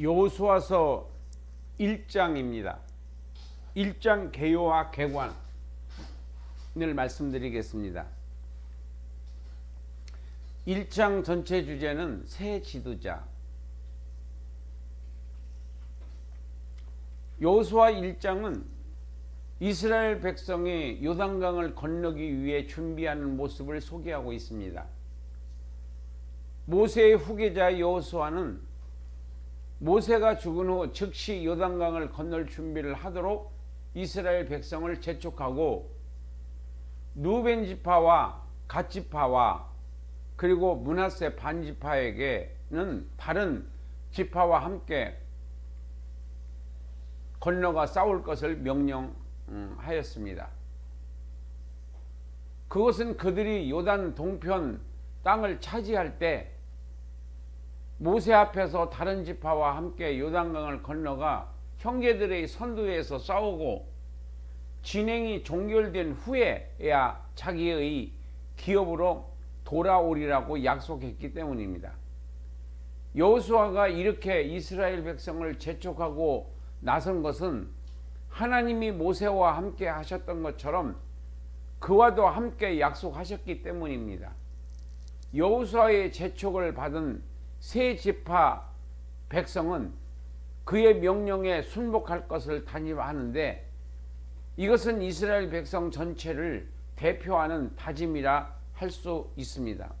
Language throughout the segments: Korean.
여호수아서 1장입니다. 1장 개요와 개관을 말씀드리겠습니다. 1장 전체 주제는 새 지도자. 여호수아 1장은 이스라엘 백성이 요단강을 건너기 위해 준비하는 모습을 소개하고 있습니다. 모세의 후계자 여호수아는 모세가 죽은 후 즉시 요단강을 건널 준비를 하도록 이스라엘 백성을 재촉하고 누벤 지파와 갓 지파와 그리고 문하세 반 지파에게는 다른 지파와 함께 건너가 싸울 것을 명령하였습니다. 그것은 그들이 요단 동편 땅을 차지할 때 모세 앞에서 다른 지파와 함께 요단강을 건너가 형제들의 선두에서 싸우고 진행이 종결된 후에야 자기의 기업으로 돌아오리라고 약속했기 때문입니다. 여호수아가 이렇게 이스라엘 백성을 재촉하고 나선 것은 하나님이 모세와 함께 하셨던 것처럼 그와도 함께 약속하셨기 때문입니다. 여호수아의 재촉을 받은 세 지파 백성은 그의 명령에 순복할 것을 단임하는데 이것은 이스라엘 백성 전체를 대표하는 다짐이라 할 수 있습니다.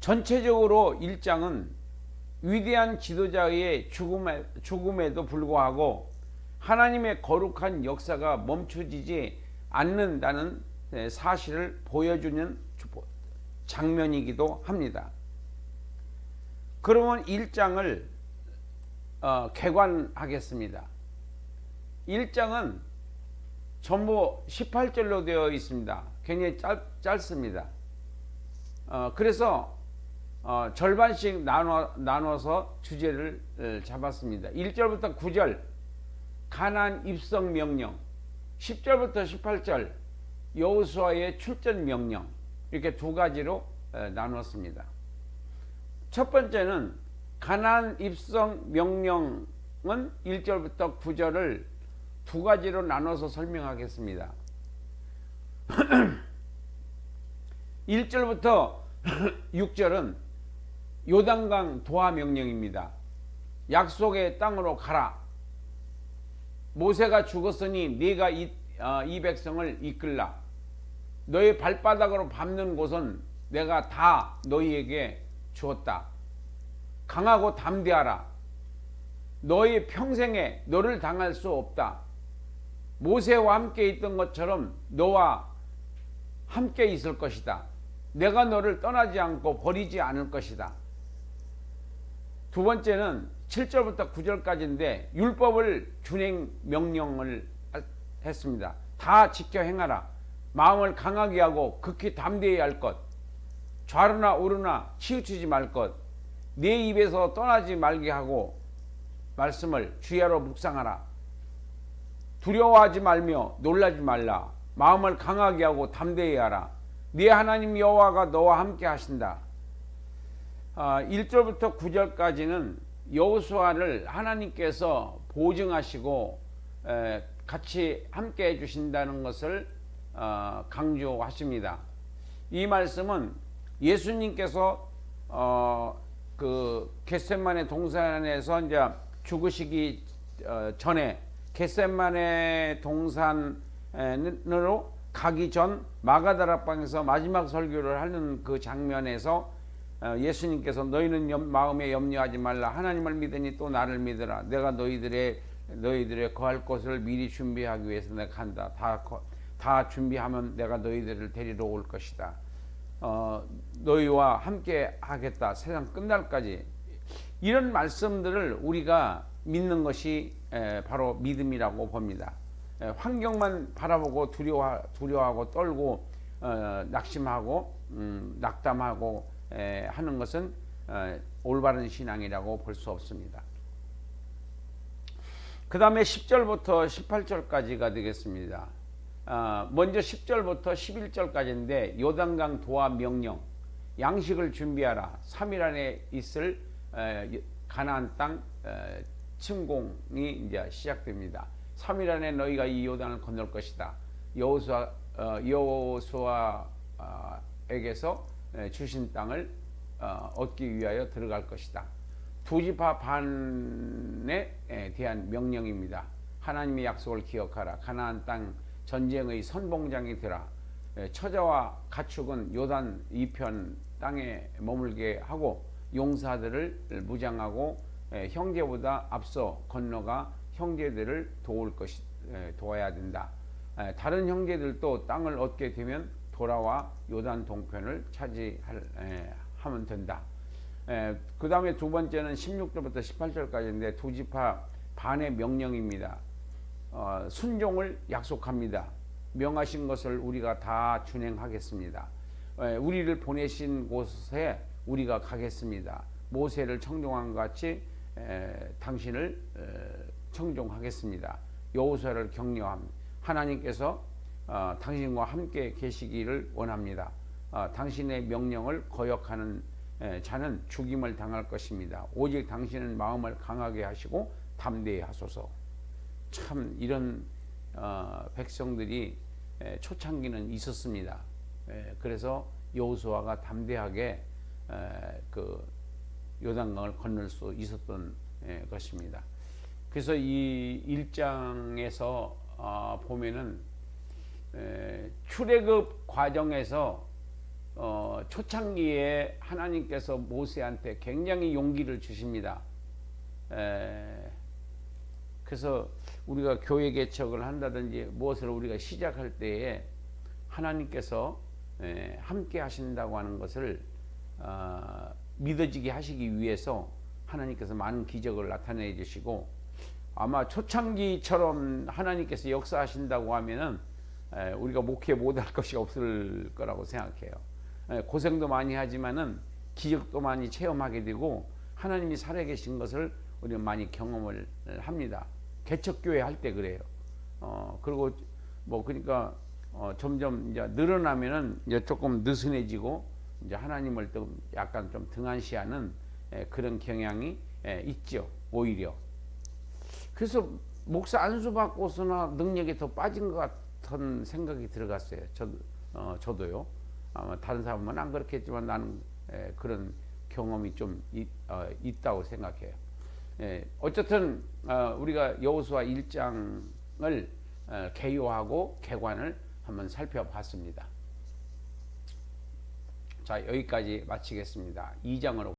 전체적으로 일장은 위대한 지도자의 죽음에, 죽음에도 불구하고 하나님의 거룩한 역사가 멈춰지지 않는다는 사실을 보여주는 장면이기도 합니다. 그러면 1장을 어, 개관하겠습니다. 1장은 전부 18절로 되어 있습니다. 굉장히 짧, 짧습니다. 어, 그래서 어, 절반씩 나눠, 나눠서 주제를 잡았습니다. 1절부터 9절 가난 입성 명령 10절부터 18절 여호수아의 출전 명령 이렇게 두 가지로 나눴습니다. 첫 번째는 가난 입성 명령은 1절부터 9절을 두 가지로 나눠서 설명하겠습니다. 1절부터 6절은 요단강 도하 명령입니다. 약속의 땅으로 가라. 모세가 죽었으니 네가 이, 어, 이 백성을 이끌라. 너의 발바닥으로 밟는 곳은 내가 다 너희에게 주었다. 강하고 담대하라. 너희 평생에 너를 당할 수 없다. 모세와 함께 있던 것처럼 너와 함께 있을 것이다. 내가 너를 떠나지 않고 버리지 않을 것이다. 두 번째는 7절부터 9절까지인데 율법을 준행 명령을 했습니다. 다 지켜 행하라. 마음을 강하게 하고 극히 담대히 할 것. 좌르나 우르나 치우치지 말 것. 내 입에서 떠나지 말게 하고 말씀을 주야로 묵상하라. 두려워하지 말며 놀라지 말라. 마음을 강하게 하고 담대히 하라. 네 하나님 여호와가 너와 함께 하신다. 1절부터 아, 9절까지는 여호수아를 하나님께서 보증하시고 같이 함께 해 주신다는 것을 어, 강조하십니다. 이 말씀은 예수님께서 어, 그 겟셋만의 동산에서 이제 죽으시기 어, 전에 겟셋만의 동산으로 가기 전 마가다락방에서 마지막 설교를 하는 그 장면에서 어, 예수님께서 너희는 염, 마음에 염려하지 말라. 하나님을 믿으니 또 나를 믿으라. 내가 너희들의 너희들의 거할 곳을 미리 준비하기 위해서 내가 간다. 다, 다 준비하면 내가 너희들을 데리러 올 것이다 어, 너희와 함께 하겠다 세상 끝날까지 이런 말씀들을 우리가 믿는 것이 에, 바로 믿음이라고 봅니다 에, 환경만 바라보고 두려워, 두려워하고 떨고 어, 낙심하고 음, 낙담하고 에, 하는 것은 어, 올바른 신앙이라고 볼 수 없습니다. 그 다음에 10절부터 18절까지가 되겠습니다. 어, 먼저 10절부터 11절까지인데 요단강 도하 명령 양식을 준비하라 3일 안에 있을 가나안 땅 에, 침공이 이제 시작됩니다. 3일 안에 너희가 이 요단을 건널 것이다. 여호수아 어, 여호수아에게서 에, 주신 땅을 어, 얻기 위하여 들어갈 것이다. 두 지파 반에 에, 대한 명령입니다. 하나님의 약속을 기억하라. 가나안 땅 전쟁의 선봉장이 되라. 에, 처자와 가축은 요단 이편 땅에 머물게 하고 용사들을 무장하고 에, 형제보다 앞서 건너가 형제들을 도울 것이 에, 도와야 된다. 에, 다른 형제들도 땅을 얻게 되면 돌아와 요단 동편을 차지할 에, 하면 된다. 그 다음에 두 번째는 16절부터 18절까지인데 두 지파 반의 명령입니다. 어, 순종을 약속합니다. 명하신 것을 우리가 다 준행하겠습니다. 에, 우리를 보내신 곳에 우리가 가겠습니다. 모세를 청종한 것 같이 에, 당신을 에, 청종하겠습니다. 여호수아를 격려함. 하나님께서 어, 당신과 함께 계시기를 원합니다. 어, 당신의 명령을 거역하는 에, 자는 죽임을 당할 것입니다. 오직 당신은 마음을 강하게 하시고 담대히 하소서. 참 이런 어, 백성들이 에, 초창기는 있었습니다. 에, 그래서 여호수아가 담대하게 에, 그 요단강을 건널 수 있었던 에, 것입니다. 그래서 이 일장에서 어, 보면은 에, 출애굽 과정에서 어, 초창기에 하나님께서 모세한테 굉장히 용기를 주십니다. 에, 그래서 우리가 교회 개척을 한다든지 무엇을 우리가 시작할 때에 하나님께서 에, 함께 하신다고 하는 것을 어, 믿어지게 하시기 위해서 하나님께서 많은 기적을 나타내 주시고 아마 초창기처럼 하나님께서 역사하신다고 하면은 에, 우리가 목회 못할 것이 없을 거라고 생각해요. 에, 고생도 많이 하지만은 기적도 많이 체험하게 되고 하나님이 살아계신 것을 우리는 많이 경험을 합니다. 개척교회 할 때 그래요. 어, 그리고 뭐 그러니까 어, 점점 이제 늘어나면은 이제 조금 느슨해지고 이제 하나님을 좀 약간 좀 등한시하는 에, 그런 경향이 에, 있죠. 오히려. 그래서 목사 안수 받고서나 능력이 더 빠진 것 같은 생각이 들어갔어요. 저, 어, 저도요. 아마 다른 사람은 안 그렇겠지만 나는 에, 그런 경험이 좀 있, 어, 있다고 생각해요. 예, 어쨌든 어, 우리가 여호수아 1장을 어, 개요하고 개관을 한번 살펴봤습니다. 자 여기까지 마치겠습니다. 2장으로